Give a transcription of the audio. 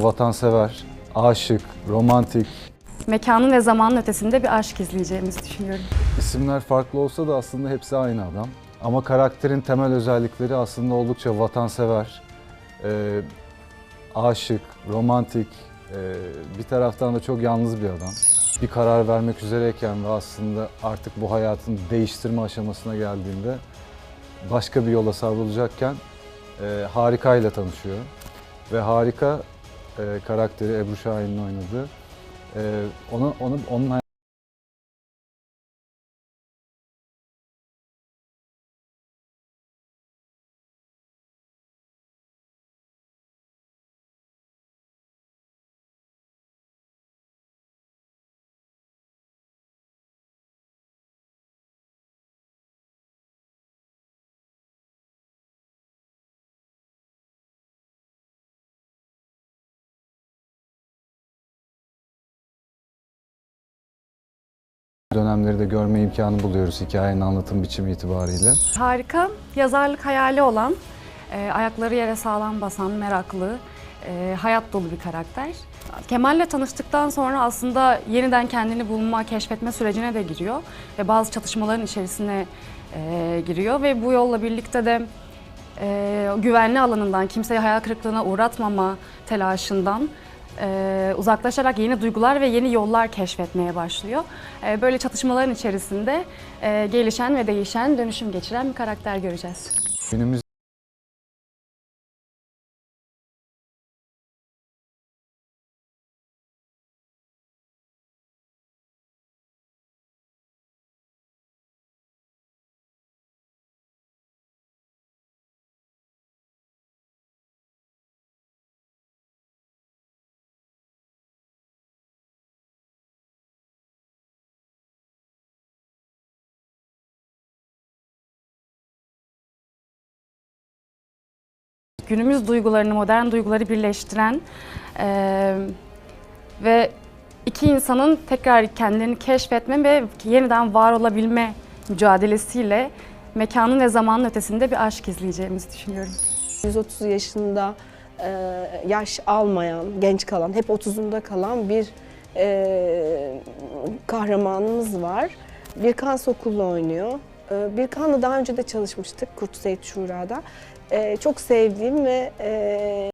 Vatansever, aşık, romantik. Mekanın ve zamanın ötesinde bir aşk izleyeceğimizi düşünüyorum. İsimler farklı olsa da aslında hepsi aynı adam. Ama karakterin temel özellikleri aslında oldukça vatansever, e, aşık, romantik, e, bir taraftan da çok yalnız bir adam. Bir karar vermek üzereyken ve aslında artık bu hayatın değiştirme aşamasına geldiğinde başka bir yola savrulacakken e, Harika ile tanışıyor. Ve Harika e, karakteri Ebru Şahin'in oynadığı. E, onu, onu, onun dönemleri de görme imkanı buluyoruz hikayenin anlatım biçimi itibariyle. Harika, yazarlık hayali olan, e, ayakları yere sağlam basan, meraklı, e, hayat dolu bir karakter. Kemal'le tanıştıktan sonra aslında yeniden kendini bulma, keşfetme sürecine de giriyor ve bazı çatışmaların içerisine e, giriyor ve bu yolla birlikte de e, güvenli alanından, kimseyi hayal kırıklığına uğratmama telaşından e, uzaklaşarak yeni duygular ve yeni yollar keşfetmeye başlıyor. E, böyle çatışmaların içerisinde e, gelişen ve değişen, dönüşüm geçiren bir karakter göreceğiz. Günümüz Günümüz duygularını, modern duyguları birleştiren e, ve iki insanın tekrar kendilerini keşfetme ve yeniden var olabilme mücadelesiyle mekanın ve zamanın ötesinde bir aşk izleyeceğimizi düşünüyorum. 130 yaşında e, yaş almayan, genç kalan, hep 30'unda kalan bir e, kahramanımız var. Birkan Sokullu oynuyor. E, Birkan'la daha önce de çalışmıştık Kurt Seyit Şura'da. E, çok sevdiğim ve e,